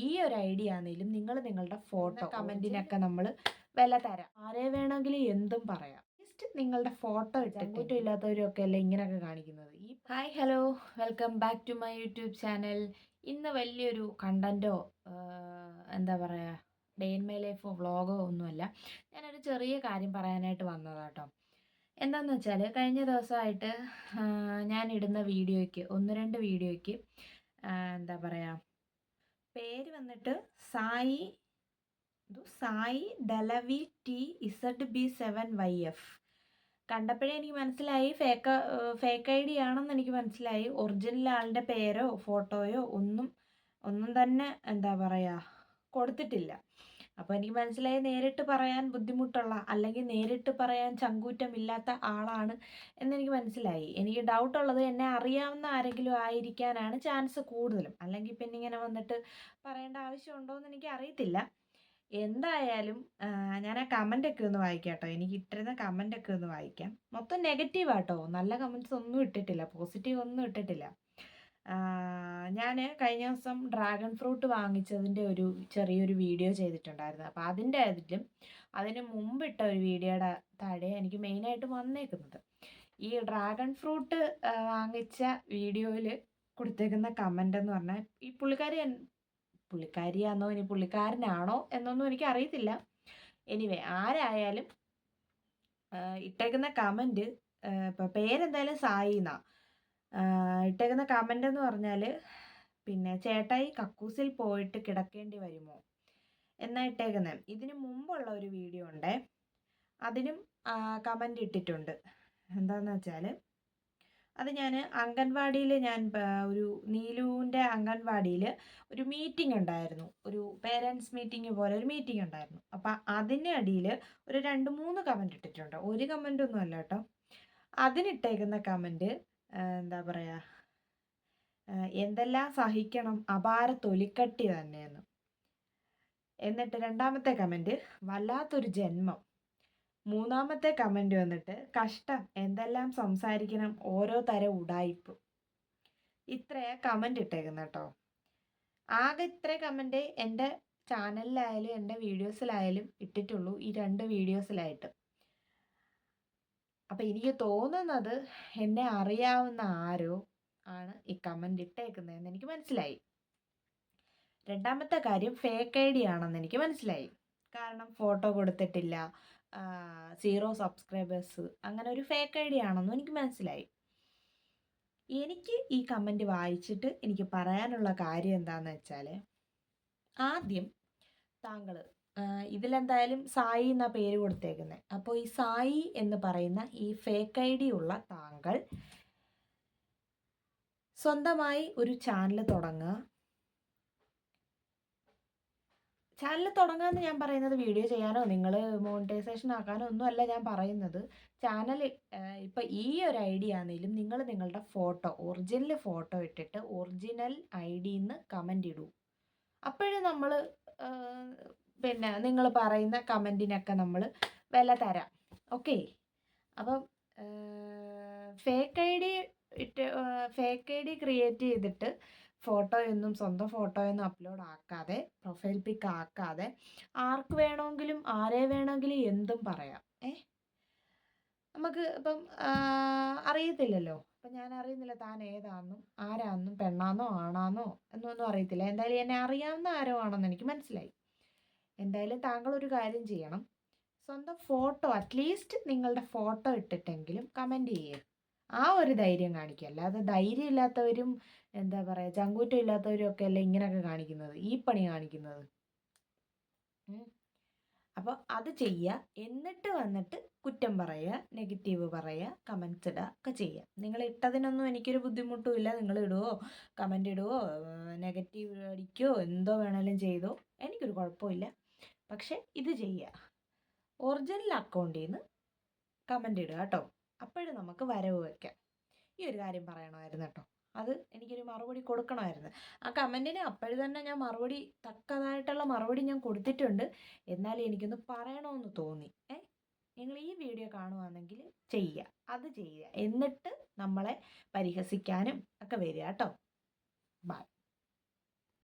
ഈ ഒരു ഐഡിയ ആണെങ്കിലും നിങ്ങൾ നിങ്ങളുടെ ഫോട്ടോ കമന്റിനൊക്കെ നമ്മൾ വില തരാം. ആരെ വേണമെങ്കിലും എന്തും പറയാം. ജസ്റ്റ് നിങ്ങളുടെ ഫോട്ടോ ഇട്ട് കുറ്റം ഇല്ലാത്തവരൊക്കെ അല്ലേ ഇങ്ങനെയൊക്കെ കാണിക്കുന്നത്? ഈ hi hello welcome back to my YouTube channel ഇന്ന് വലിയൊരു കണ്ടന്റോ എന്താ പറയുക ഡേ ഇൻ മൈ ലൈഫോ വ്ളോഗോ ഒന്നുമല്ല. ഞാനൊരു ചെറിയ കാര്യം പറയാനായിട്ട് വന്നതാട്ടോ. എന്താന്ന് വെച്ചാൽ കഴിഞ്ഞ ദിവസമായിട്ട് ഞാൻ ഇടുന്ന വീഡിയോയ്ക്ക് ഒന്ന് രണ്ട് വീഡിയോയ്ക്ക് എന്താ പറയുക പേര് വന്നിട്ട് Sai Sai ഡലവി T Z B seven Y F. കണ്ടപ്പോഴേ എനിക്ക് മനസ്സിലായി. ഫേക്ക് ഫേക്ക് ഐ ഡി ആണെന്ന് എനിക്ക് മനസ്സിലായി. ഒറിജിനൽ ആളുടെ പേരോ ഫോട്ടോയോ ഒന്നും ഒന്നും തന്നെ എന്താ പറയുക കൊടുത്തിട്ടില്ല. അപ്പോൾ എനിക്ക് മനസ്സിലായി നേരിട്ട് പറയാൻ ബുദ്ധിമുട്ടുള്ള അല്ലെങ്കിൽ നേരിട്ട് പറയാൻ ചങ്കൂറ്റമില്ലാത്ത ആളാണ് എന്നെനിക്ക് മനസ്സിലായി. എനിക്ക് ഡൗട്ട് ഉള്ളത് എന്നെ അറിയാവുന്ന ആരെങ്കിലും ആയിരിക്കാനാണ് ചാൻസ് കൂടുതലും. അല്ലെങ്കിൽ പിന്നെ ഇങ്ങനെ വന്നിട്ട് പറയേണ്ട ആവശ്യമുണ്ടോ എന്ന് എനിക്ക് അറിയത്തില്ല. എന്തായാലും ഞാൻ ആ കമന്റൊക്കെ ഒന്ന് വായിക്കാം കേട്ടോ എനിക്ക് ഇട്ടിരുന്ന കമന്റൊക്കെ ഒന്ന് വായിക്കാം. മൊത്തം നെഗറ്റീവ് ആട്ടോ. നല്ല കമന്റ്സ് ഒന്നും ഇട്ടിട്ടില്ല. പോസിറ്റീവ് ഒന്നും ഇട്ടിട്ടില്ല. ഞാൻ കഴിഞ്ഞ ദിവസം ഡ്രാഗൺ ഫ്രൂട്ട് വാങ്ങിച്ചതിന്റെ ഒരു ചെറിയൊരു വീഡിയോ ചെയ്തിട്ടുണ്ടായിരുന്നു. അപ്പോൾ അതിന്റെ ഇതിലും അതിന് മുമ്പിട്ട ഒരു വീഡിയോയുടെ താഴെ എനിക്ക് മെയിനായിട്ട് വന്നേക്കുന്നത്. ഈ ഡ്രാഗൺ ഫ്രൂട്ട് വാങ്ങിച്ച വീഡിയോയിൽ കൊടുത്തേക്കുന്ന കമന്റ് എന്ന് പറഞ്ഞാൽ ഈ പുള്ളിക്കാരി പുള്ളിക്കാരിയാണോ ഇനി പുള്ളിക്കാരനാണോ എന്നൊന്നും എനിക്ക് അറിയത്തില്ല. എനിവേ ആരായാലും ഇട്ടേക്കുന്ന കമന്റ് ഇപ്പോൾ പേരെന്തായാലും സായി എന്നാണ് ഇട്ടേക്കുന്ന കമന്റ് എന്ന് പറഞ്ഞാൽ പിന്നെ ചേട്ടായി കക്കൂസിൽ പോയിട്ട് കിടക്കേണ്ടി വരുമോ? എന്നാ ഇട്ടേക്കുന്നത് ഇതിന് മുമ്പുള്ള ഒരു വീഡിയോ ഉണ്ട്. അതിനും കമന്റ് ഇട്ടിട്ടുണ്ട്. എന്താണെന്ന് വെച്ചാൽ അത് ഞാൻ അംഗൻവാടിയിൽ ഞാൻ ഒരു നീലുവിന്റെ അംഗൻവാടിയിൽ ഒരു മീറ്റിംഗ് ഉണ്ടായിരുന്നു. ഒരു പേരൻസ് മീറ്റിംഗ് പോലെ ഒരു മീറ്റിംഗ് ഉണ്ടായിരുന്നു. അപ്പോൾ അതിന്റെ അടിയിൽ ഒരു രണ്ട് മൂന്ന് കമന്റ് ഇട്ടിട്ടുണ്ട്. ഒരു കമന്റ് ഒന്നും അല്ല കേട്ടോ. അതിനിട്ടേക്കുന്ന കമന്റ് എന്താ പറയുക എന്തെല്ലാം സഹിക്കണം അപാര തൊലിക്കട്ടി തന്നെയെന്ന്. എന്നിട്ട് രണ്ടാമത്തെ കമന്റ് വല്ലാത്തൊരു ജന്മം. മൂന്നാമത്തെ കമന്റ് വന്നിട്ട് കഷ്ടം എന്തെല്ലാം സംസാരിക്കണം ഓരോ തരം ഉടായിപ്പ് ഇത്രയാ കമന്റ് ഇട്ടേക്കുന്ന കേട്ടോ ആകെ ഇത്ര കമന്റ് എന്റെ ചാനലിലായാലും എന്റെ വീഡിയോസിലായാലും ഇട്ടിട്ടുള്ളൂ ഈ രണ്ട് വീഡിയോസിലായിട്ട് അപ്പം എനിക്ക് തോന്നുന്നത് എന്നെ അറിയാവുന്ന ആരോ ആണ് ഈ കമന്റ് ഇട്ടേക്കുന്നതെന്ന് എനിക്ക് മനസ്സിലായി. രണ്ടാമത്തെ കാര്യം ഫേക്ക് ഐ ഡി ആണെന്ന് എനിക്ക് മനസ്സിലായി. കാരണം ഫോട്ടോ കൊടുത്തിട്ടില്ല സീറോ സബ്സ്ക്രൈബേഴ്സ് അങ്ങനെ ഒരു ഫേക്ക് ഐ ഡി ആണെന്നും എനിക്ക് മനസ്സിലായി. എനിക്ക് ഈ കമന്റ് വായിച്ചിട്ട് എനിക്ക് പറയാനുള്ള കാര്യം എന്താണെന്ന് വെച്ചാൽ ആദ്യം താങ്കൾ ഇതിലെന്തായാലും സായി എന്ന പേര് കൊടുത്തേക്കുന്നത് അപ്പോൾ ഈ സായി എന്ന് പറയുന്ന ഈ ഫേക്ക് ഐ ഡി ഉള്ള താങ്കൾ സ്വന്തമായി ഒരു ചാനൽ തുടങ്ങുക. ചാനൽ തുടങ്ങാമെന്ന് ഞാൻ പറയുന്നത് വീഡിയോ ചെയ്യാനോ നിങ്ങൾ മോണിറ്റൈസേഷൻ ആക്കാനോ ഒന്നും അല്ല ഞാൻ പറയുന്നത്. ചാനൽ ഇപ്പം ഈ ഒരു ഐഡിയ ആണെങ്കിലും നിങ്ങൾ നിങ്ങളുടെ ഫോട്ടോ ഒറിജിനൽ ഫോട്ടോ ഇട്ടിട്ട് ഒറിജിനൽ ഐ ഡിന്ന് കമന്റ് ഇടൂ. അപ്പോഴും നമ്മൾ പിന്നെ നിങ്ങൾ പറയുന്ന കമന്റിനൊക്കെ നമ്മൾ വില തരാം. ഓക്കെ അപ്പം ഫേക്ക് ഐ ഡി ഇട്ട് ഫേക്ക് ഐ ഡി ക്രിയേറ്റ് ചെയ്തിട്ട് ഫോട്ടോയൊന്നും സ്വന്തം ഫോട്ടോയൊന്നും അപ്ലോഡ് ആക്കാതെ പ്രൊഫൈൽ പിക്ക് ആക്കാതെ ആർക്ക് വേണമെങ്കിലും ആരെ വേണമെങ്കിലും എന്തും പറയാം. ഏ? നമുക്ക് ഇപ്പം അറിയത്തില്ലല്ലോ. അപ്പം ഞാൻ അറിയുന്നില്ല താൻ ഏതാണെന്നും ആരാണെന്നും പെണ്ണാന്നോ ആണാന്നോ എന്നൊന്നും അറിയത്തില്ല. എന്തായാലും എന്നെ അറിയാവുന്ന ആരോ ആണെന്ന് എനിക്ക് മനസ്സിലായി. എന്തായാലും താങ്കൾ ഒരു കാര്യം ചെയ്യണം. സ്വന്തം ഫോട്ടോ അറ്റ്ലീസ്റ്റ് നിങ്ങളുടെ ഫോട്ടോ ഇട്ടിട്ടെങ്കിലും കമന്റ് ചെയ്യുക ആ ഒരു ധൈര്യം കാണിക്കുക. അല്ലാതെ ധൈര്യം ഇല്ലാത്തവരും എന്താ പറയുക ചങ്കൂറ്റം ഇല്ലാത്തവരും ഒക്കെ അല്ലേ ഇങ്ങനെയൊക്കെ കാണിക്കുന്നത്? ഈ പണി കാണിക്കുന്നത്. അപ്പോൾ അത് ചെയ്യുക എന്നിട്ട് വന്നിട്ട് കുറ്റം പറയുക നെഗറ്റീവ് പറയുക കമൻസ് ഇടുക ഒക്കെ ചെയ്യുക നിങ്ങൾ ഇട്ടതിനൊന്നും എനിക്കൊരു ബുദ്ധിമുട്ടും ഇല്ല. നിങ്ങൾ ഇടുവോ? കമന്റ് ഇടുവോ? നെഗറ്റീവ് അടിക്കുകയോ എന്തോ വേണേലും ചെയ്തോ? എനിക്കൊരു കുഴപ്പമില്ല. പക്ഷെ ഇത് ചെയ്യുക ഒറിജിനൽ അക്കൗണ്ടിൽ നിന്ന് കമന്റ് ഇടുക കേട്ടോ. അപ്പോഴും നമുക്ക് വരവ് വയ്ക്കാം. ഈ ഒരു കാര്യം പറയണമായിരുന്നു കേട്ടോ. അത് എനിക്കൊരു മറുപടി കൊടുക്കണമായിരുന്നു. ആ കമന്റിന് അപ്പോഴും തന്നെ ഞാൻ മറുപടി തക്കതായിട്ടുള്ള മറുപടി ഞാൻ കൊടുത്തിട്ടുണ്ട്. എന്നാലും എനിക്കൊന്ന് പറയണമെന്ന് തോന്നി. ഏ? നിങ്ങൾ ഈ വീഡിയോ കാണുവാണെങ്കിൽ ചെയ്യുക അത് ചെയ്യുക എന്നിട്ട് നമ്മളെ പരിഹസിക്കാനും ഒക്കെ വരിക കേട്ടോ. ബൈ